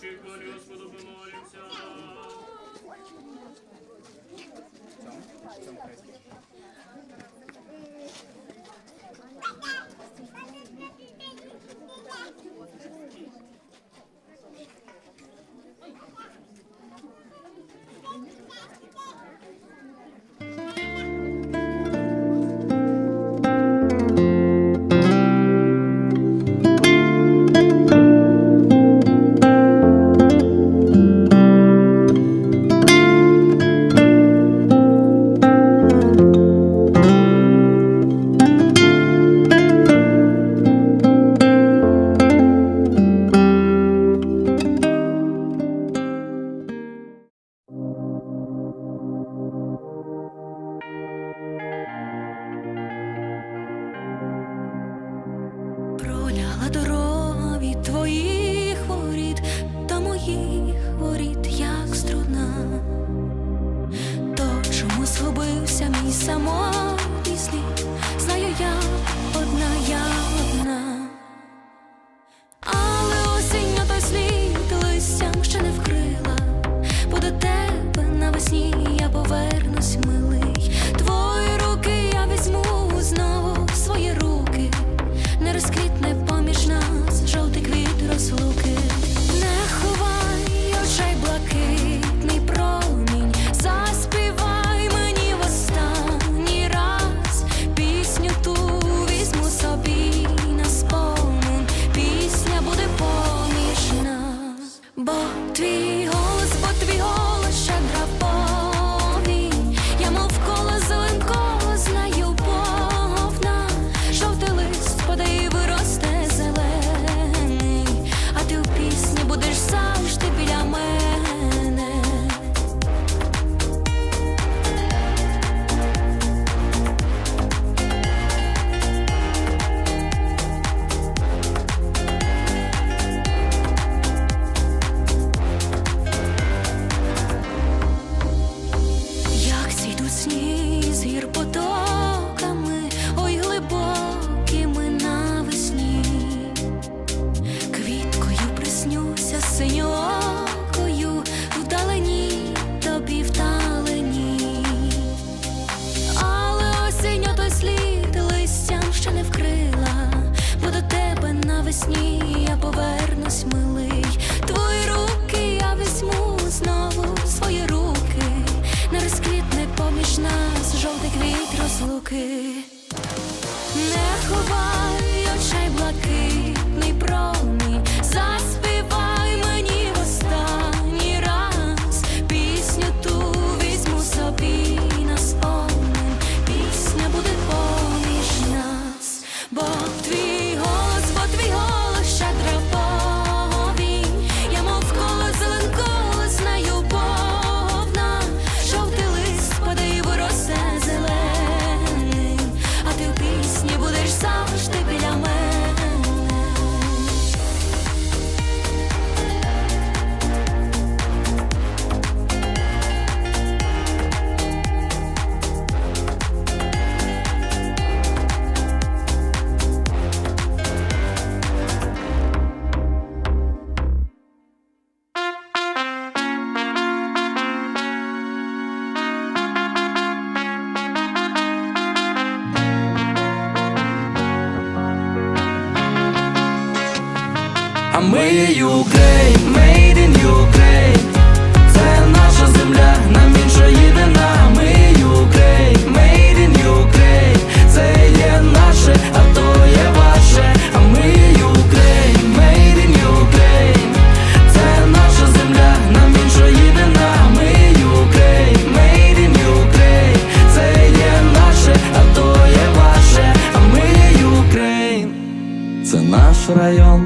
Хвалі Господу помолимся. Дорога твоїх воріт до моїх воріт, як струна. То чому згубився мій самотній навесні я повернусь, милий. Твої руки я візьму знову свої руки, не розквітне поміж нас жовтий квіт розлуки. Не ховай ми Ukraine, made in Ukraine. Це наша земля, нам іншої не на Ми Ukraine, made in Ukraine. Це є наше, а то є ваше. А ми Ukraine, made in Ukraine. Це наша земля, нам іншої не на Ми Ukraine, made in Ukraine. Це є наше, а то є ваше. А ми Ukraine. Це наш район,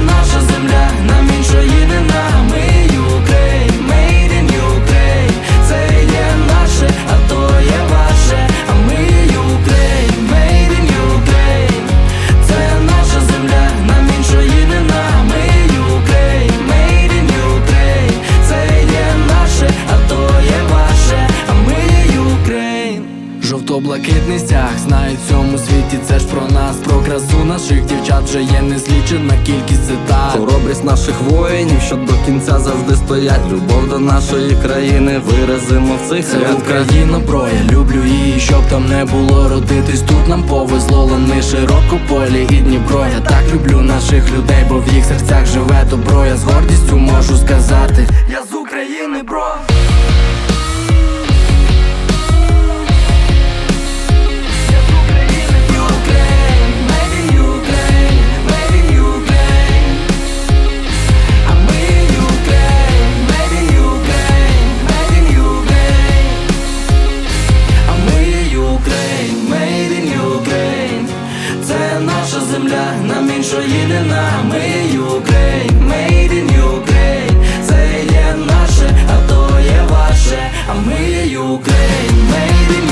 Наша земля, нам іншої не на Ми є Ukraine, Жовто-блакитний стяг в цьому світі, це ж про нас, про красу наших дівчат вже є незлічена кількість цитат Хоробрість наших воїнів, що до кінця завжди стоять. Любов до нашої країни виразимо в цих Це. Україна, бро, я люблю її, щоб там не було родитись. Тут нам повезло лани широкополі і Дніпро. Я так люблю наших людей, бо в їх серцях живе добро. Я з гордістю можу сказати. Я з України, бро. Нам іншої не на. Ми Ukraine, made in Ukraine. Це є наше, а то є ваше. А ми Ukraine, made in Ukraine.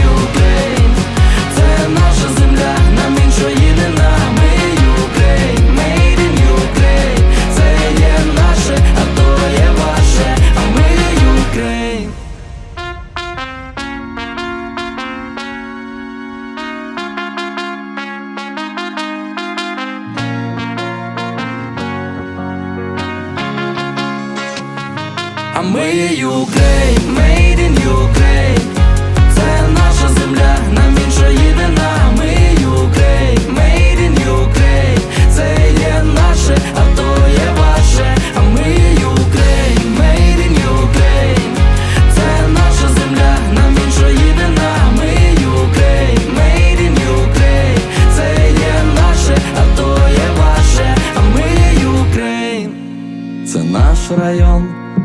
А ми є Ukraine, made in Ukraine. Це наша земля, нам іншої не на Ми Ukraine, made in Ukraine. Це є наше, а то є ваше. А ми Ukraine, made in Ukraine. Це наша земля, нам іншої не на Ми Ukraine, made in Ukraine. Це є наше, а то є ваше. А ми Ukraine це наш район,